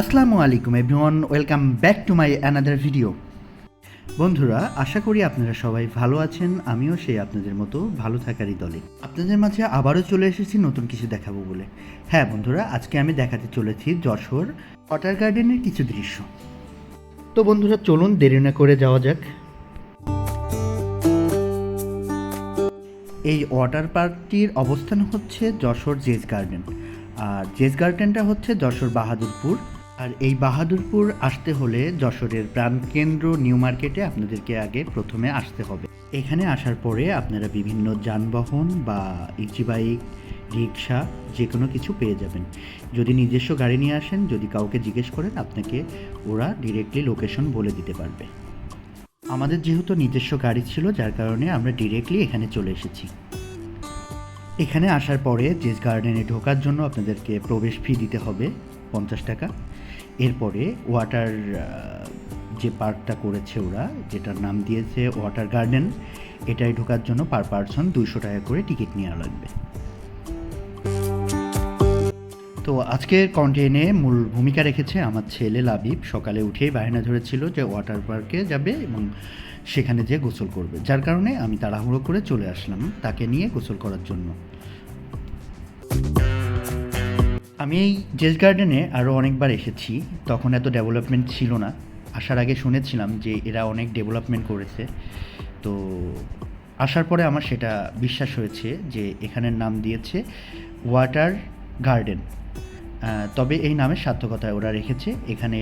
আসসালামু আলাইকুম everyone welcome back to my another video বন্ধুরা, আশা করি আপনারা সবাই ভালো আছেন, আমিও সেই আপনাদের মতো ভালো থাকারই দলে। আপনাদের মাঝে আবারও চলে এসেছি নতুন কিছু দেখাবো বলে। হ্যাঁ বন্ধুরা, আজকে আমি দেখাতে চলেছি যশোর ওয়াটার গার্ডেনের কিছু দৃশ্য। তো বন্ধুরা, চলুন দেরি না করে যাওয়া যাক। এই ওয়াটার পার্কটির অবস্থান হচ্ছে যশোর জেজ গার্ডেন। আর জেজ গার্ডেনটা হচ্ছে যশোর বাহাদুরপুর আর এই বাহাদুরপুর আসতে হলে যশোরের প্রাণকেন্দ্র নিউ মার্কেটে আপনাদেরকে আগে প্রথমে আসতে হবে। এখানে আসার পরে আপনারা বিভিন্ন যানবাহন বা ইজি বাইক রিক্সা যে কোনো কিছু পেয়ে যাবেন। যদি নিজস্ব গাড়ি নিয়ে আসেন, যদি কাউকে জিজ্ঞেস করেন, আপনাকে ওরা ডিরেক্টলি লোকেশন বলে দিতে পারবে। আমাদের যেহেতু নিজস্ব গাড়ি ছিল, যার কারণে আমরা ডিরেক্টলি এখানে চলে এসেছি। এখানে আসার পরে জেস গার্ডেনে ঢোকার জন্য আপনাদেরকে প্রবেশ ফি দিতে হবে। পঞ্চাশ টাকা। এরপরে ওয়াটার যে পার্কটা করেছে ওরা, যেটার নাম দিয়েছে ওয়াটার গার্ডেন এটায় ঢোকার জন্য পার পারসন দুইশো টাকা করে টিকিট নেওয়া লাগবে। তো আজকের কন্টেন্টে মূল ভূমিকা রেখেছে আমার ছেলে লাবিব। সকালে উঠেই বাহিনা ধরেছিল যে ওয়াটার পার্কে যাবে এবং সেখানে যেয়ে গোসল করবে। যার কারণে আমি তাড়াহুড়ো করে চলে আসলাম তাকে নিয়ে গোসল করার জন্য। আমি এই জেস গার্ডেনে আরও অনেকবার এসেছি, তখন এত ডেভেলপমেন্ট ছিল না। আসার আগে শুনেছিলাম যে এরা অনেক ডেভেলপমেন্ট করেছে। তো আসার পরে আমার সেটা বিশ্বাস হয়েছে যে এখানের নাম দিয়েছে ওয়াটার গার্ডেন। তবে এই নামের সার্থকতা ওরা রেখেছে। এখানে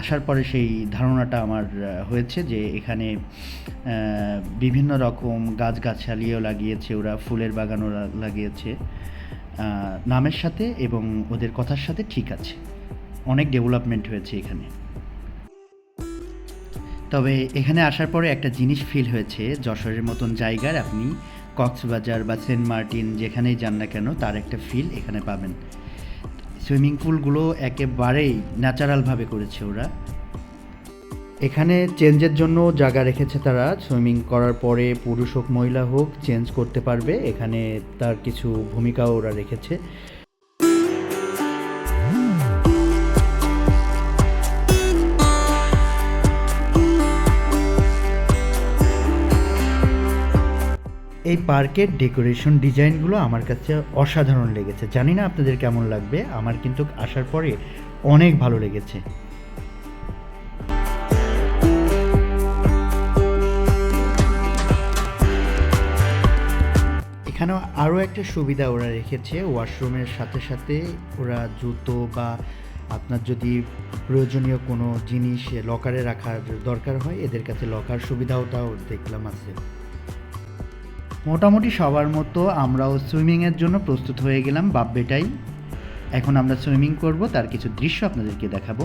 আসার পরে সেই ধারণাটা আমার হয়েছে যে এখানে বিভিন্ন রকম গাছগাছালিও লাগিয়েছে ওরা, ফুলের বাগানও লাগিয়েছে। নামের সাথে এবং ওদের কথার সাথে ঠিক আছে। অনেক ডেভেলপমেন্ট হয়েছে এখানে। তবে এখানে আসার পরে একটা জিনিস ফিল হয়েছে, যশোরের মতন জায়গার আপনি কক্সবাজার বা সেন্ট মার্টিন যেখানেই যান না কেন, তার একটা ফিল এখানে পাবেন। সুইমিং পুলগুলো একেবারেই ন্যাচারালভাবে করেছে ওরা। এখানে চেঞ্জের জন্য জায়গা রেখেছে তারা। সুইমিং করার পরে পুরুষ হোক, মহিলা হোক, চেঞ্জ করতে পারবে। এখানে তার কিছু ভূমিকাও ওরা রেখেছে। এই পার্কের ডেকোরেশন ডিজাইনগুলো আমার কাছে অসাধারণ লেগেছে। জানি না আপনাদের কেমন লাগবে। আমার কিন্তু আসার পরে অনেক ভালো লেগেছে। এখানেও আরও একটা সুবিধা ওরা রেখেছে ওয়াশরুমের সাথে সাথে ওরা জুতো বা আপনার যদি প্রয়োজনীয় কোনো জিনিস লকারে রাখার দরকার হয়, এদের কাছে লকার সুবিধাওটাও দেখলাম আছে। মোটামুটি সবার মতো আমরাও সুইমিংয়ের জন্য প্রস্তুত হয়ে গেলাম বাপ বেটাই এখন আমরা সুইমিং করব, তার কিছু দৃশ্য আপনাদেরকে দেখাবো।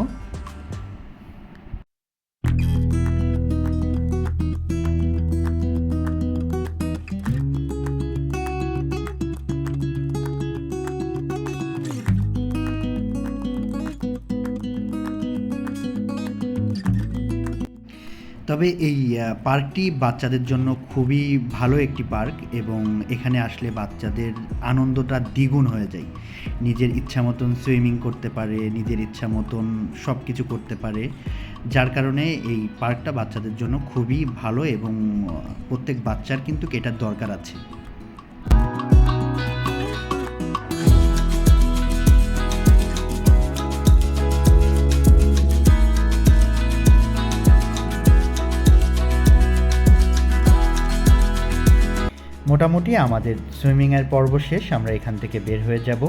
তবে এই পার্কটি বাচ্চাদের জন্য খুবই ভালো একটি পার্ক এবং এখানে আসলে বাচ্চাদের আনন্দটা দ্বিগুণ হয়ে যায়। নিজের ইচ্ছা মতন সুইমিং করতে পারে, নিজের ইচ্ছা মতন সব কিছু করতে পারে। যার কারণে এই পার্কটা বাচ্চাদের জন্য খুবই ভালো এবং প্রত্যেক বাচ্চার কিন্তু এটার দরকার আছে। মোটামুটি আমাদের সুইমিংয়ের পর্ব শেষ, আমরা এখান থেকে বের হয়ে যাব।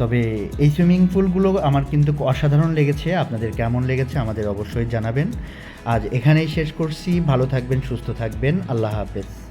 তবে এই সুইমিং পুলগুলো আমার কিন্তু অসাধারণ লেগেছে, আপনাদের কেমন লেগেছে আমাদের অবশ্যই জানাবেন। আজ এখানেই শেষ করছি, ভালো থাকবেন, সুস্থ থাকবেন, আল্লাহ হাফেজ।